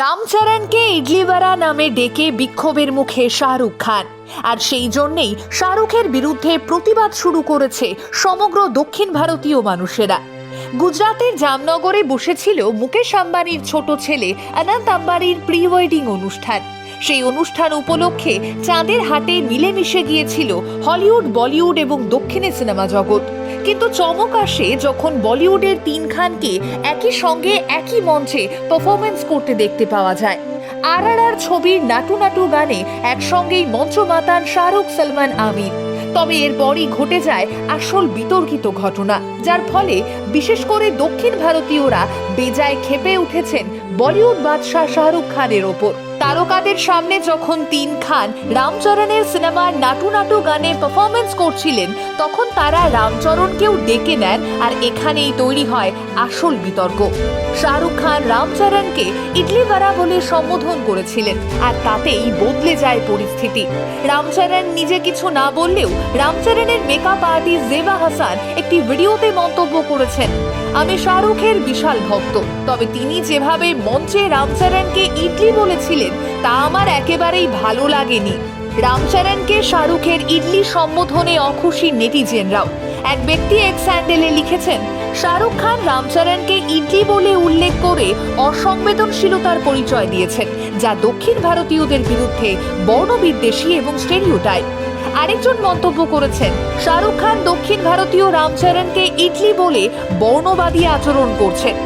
রামচরণকে ইডলিওয়ারা নামে ডেকে বিক্ষোভের মুখে শাহরুখ খান। আর সেই জন্যেই শাহরুখের বিরুদ্ধে প্রতিবাদ শুরু করেছে সমগ্র দক্ষিণ ভারতীয় মানুষেরা। গুজরাতের জামনগরে বসেছিল মুকেশ আম্বানির ছোট ছেলে অনন্ত আম্বানির প্রি ওয়েডিং অনুষ্ঠান। সেই অনুষ্ঠান উপলক্ষে চাঁদের হাটে মিলেমিশে গিয়েছিল হলিউড, বলিউড এবং দক্ষিণে সিনেমা জগৎ। কিন্তু চমক আসে যখন বলিউডের তিন খানকে একই সঙ্গে একই মঞ্চে পারফরমেন্স করতে দেখতে পাওয়া যায়। আর আর আর ছবির নাটু নাটু গানে একসঙ্গেই মঞ্চ মাতান শাহরুখ সলমান আমির। তবে এরপরই ঘটে যায় আসল বিতর্কিত ঘটনা, যার ফলে বিশেষ করে দক্ষিণ ভারতীয়রা বেজায় খেপে উঠেছেন বলিউড বাদশাহ শাহরুখ খানের ওপর। তারকাদের সামনে যখন তিন খান রামচরণের সিনেমার নাটু নাটু গানে পারফরমেন্স করছিলেন, তখন তারা রামচরণকেও ডেকে নেন আর এখানেই তৈরি হয় আসল বিতর্ক। শাহরুখ খান রামচরণকে ইডলিওয়ারা বলে সম্বোধন করেছিলেন আর তাতেই বদলে যায় পরিস্থিতি। রামচরণ নিজে কিছু না বললেও রামচরণের মেকআপ আর্টিস্ট জেবা হাসান একটি ভিডিওতে মন্তব্য করেছেন আমি শাহরুখের বিশাল ভক্ত। তবে তিনি যেভাবে মঞ্চে রামচরণকে ইডলি বলেছিলেন, তা আমার একেবারেই ভালো লাগেনি। রামচরণকে শাহরুখের ইডলি সম্বোধনে অখুশি নেটিজেনরাও। এক ব্যক্তি এক স্যান্ডেলে লিখেছেন, শাহরুখ খান রামচরণকে ইডলি বলে উল্লেখ করে অসংবেদনশীলতার পরিচয় দিয়েছেন, যা দক্ষিণ ভারতীয়দের বিরুদ্ধে বর্ণবিদ্বেষী এবং স্টেরিওটাইপ। আরেকজন মন্তব্য করেছেন, শাহরুখ খান দক্ষিণ ভারতীয় রামচরণকে ইডলি বলে বর্ণবাদী আচরণ করছেন।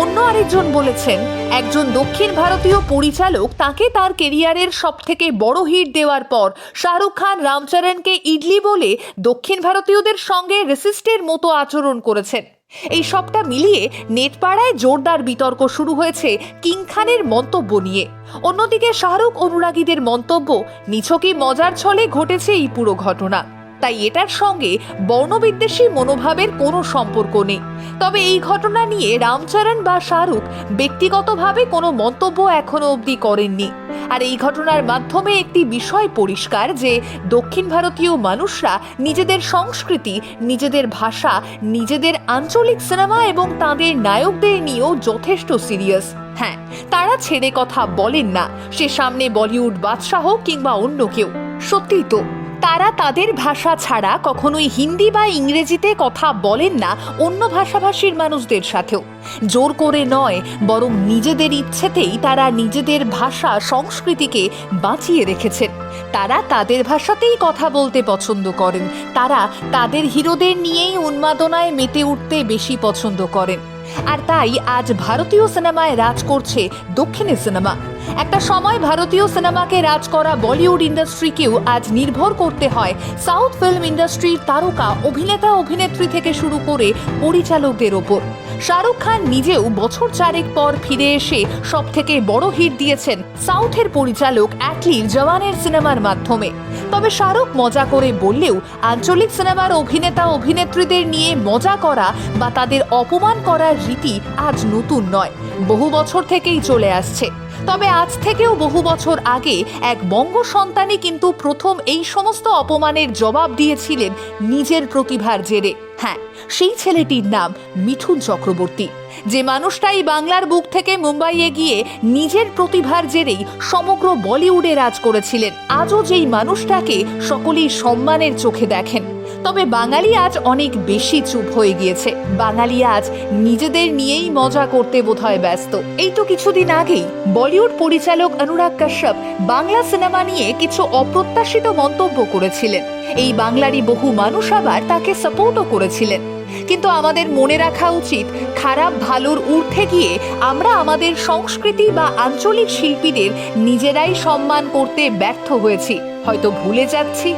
অন্য আরেকজন বলেছেন, একজন দক্ষিণ ভারতীয় পরিচালক তাকে তার কেরিয়ারের সব থেকে বড় হিট দেওয়ার পর শাহরুখ খান রামচরণকে ইডলি বলে দক্ষিণ ভারতীয়দের সঙ্গে রেসিস্টের মতো আচরণ করেছেন। এই সবটা মিলিয়ে নেটপাড়ায় জোরদার বিতর্ক শুরু হয়েছে কিং খানের মন্তব্য নিয়ে। অন্যদিকে শাহরুখ অনুরাগীদের মন্তব্য নিছকে মজার ছলে ঘটেছে এই পুরো ঘটনা। তাই এটার সঙ্গে বর্ণবিদ্বেষী মনোভাবের কোনো সম্পর্ক নেই। তবে এই ঘটনা নিয়ে রামচরণ বা শাহরুখ ব্যক্তিগতভাবে কোনো মন্তব্য এখনও অবধি করেননি। আর এই ঘটনার মাধ্যমে একটি বিষয় পরিষ্কার যে দক্ষিণ ভারতীয় মানুষরা নিজেদের সংস্কৃতি, নিজেদের ভাষা, নিজেদের আঞ্চলিক সিনেমা এবং তাদের নায়কদের নিয়েও যথেষ্ট সিরিয়াস। হ্যাঁ তারা ছেড়ে কথা বলেন না, সে সামনে বলিউড বাদশাহ কিংবা অন্য কেউ। সত্যিই তো তারা তাদের ভাষা ছাড়া কখনোই হিন্দি বা ইংরেজিতে কথা বলেন না অন্য ভাষাভাষীর মানুষদের সাথেও। জোর করে নয়, বরং নিজেদের ইচ্ছেতেই তারা নিজেদের ভাষা, সংস্কৃতিকে বাঁচিয়ে রেখেছেন। তারা তাদের ভাষাতেই কথা বলতে পছন্দ করেন। তারা তাদের হিরোদের নিয়েই উন্মাদনায় মেতে উঠতে বেশি পছন্দ করেন। আর তাই আজ ভারতীয় সিনেমায় রাজ করছে দক্ষিণের সিনেমা। একটা সময় ভারতীয় সিনেমাকে রাজ করা বলিউড ইন্ডাস্ট্রিকেও আজ নির্ভর করতে হয় সাউথ ফিল্ম ইন্ডাস্ট্রির তারকা, অভিনেতা, অভিনেত্রী থেকে শুরু করে পরিচালকদের ওপর। শাহরুখ খান নিজেও বছর চারেক পর ফিরে এসে সব থেকে বড় হিট দিয়েছেন সাউথের পরিচালক অ্যাটলির জওয়ানের সিনেমার মাধ্যমে। তবে শাহরুখ মজা করে বললেও আঞ্চলিক সিনেমার অভিনেতা অভিনেত্রীদের নিয়ে মজা করা বা তাদের অপমান করার রীতি আজ নতুন নয়। বহু বছর থেকেই চলে আসছে। তবে আজ থেকেও বহু বছর আগে এক বঙ্গ সন্তানই কিন্তু প্রথম এই সমস্ত অপমানের জবাব দিয়েছিলেন নিজের প্রতিভার জেরে। হ্যাঁ সেই ছেলেটির নাম মিঠুন চক্রবর্তী। যে মানুষটা এই বাংলার বুক থেকে মুম্বাইয়ে গিয়ে নিজের প্রতিভার জেরেই সমগ্র বলিউডে রাজ করেছিলেন, আজও যেই মানুষটাকে সকলেই সম্মানের চোখে দেখেন। তবে বাঙালি আজ অনেক বেশি চুপ হয়ে গিয়েছে। বাঙালি আজ নিজেদের নিয়েই মজা করতে বোধহয় ব্যস্ত। এই তো কিছুদিন আগেই বলিউড পরিচালক অনুরাগ কাশ্যপ বাংলা সিনেমা নিয়ে কিছু অপ্রত্যাশিত মন্তব্য করেছিলেন। এই বাংলারই বহু মানুষ আবার তাকে সাপোর্টও করেছিলেন। কিন্তু আমাদের মনে রাখা উচিত, খারাপ ভালোর ঊর্ধ্বে গিয়ে আমরা আমাদের সংস্কৃতি বা আঞ্চলিক শিল্পীদের নিজেরাই সম্মান করতে ব্যর্থ হয়েছি। হয়তো ভুলে যাচ্ছি।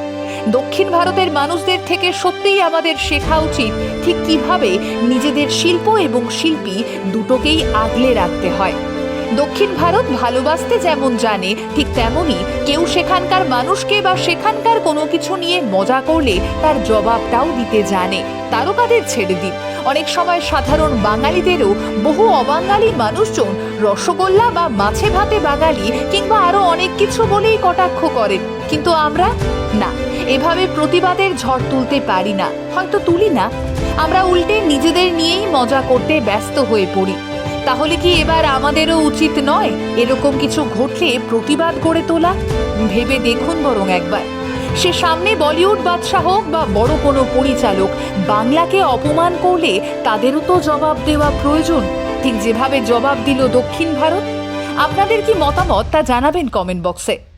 দক্ষিণ ভারতের মানুষদের থেকে সত্যিই আমাদের শেখা উচিত ঠিক কীভাবে নিজেদের শিল্প এবং শিল্পী দুটোকেই আগলে রাখতে হয়। দক্ষিণ ভারত ভালোবাসতে যেমন জানে, ঠিক তেমনই কেউ সেখানকার মানুষকে বা সেখানকার কোনো কিছু নিয়ে মজা করলে তার জবাবটাও দিতে জানে। তারকাদের ছেড়ে দিন। অনেক সময় সাধারণ বাঙালিদেরও বহু অবাঙালি মানুষজন রসগোল্লা বা মাছে ভাতে বাঙালি কিংবা আরও অনেক কিছু বলেই কটাক্ষ করেন। কিন্তু আমরা? না, এভাবে প্রতিবাদের ঝড় তুলতে পারি না। হয়তো তুলি না। আমরা উল্টে নিজেদের নিয়েই মজা করতে ব্যস্ত হয়ে পড়ি। তাহলে কি এবার আমাদেরও উচিত নয় এরকম কিছু ঘটলে প্রতিবাদ গড়ে তোলা? ভেবে দেখুন বরং একবার। সে সামনে বলিউড বাদশাহ হোক বা বড় কোনো পরিচালক, বাংলাকে অপমান করলে তাদেরও তো জবাব দেওয়া প্রয়োজন। ঠিক যেভাবে জবাব দিল দক্ষিণ ভারত, আপনাদের কি মতামত তা জানাবেন কমেন্ট বক্সে।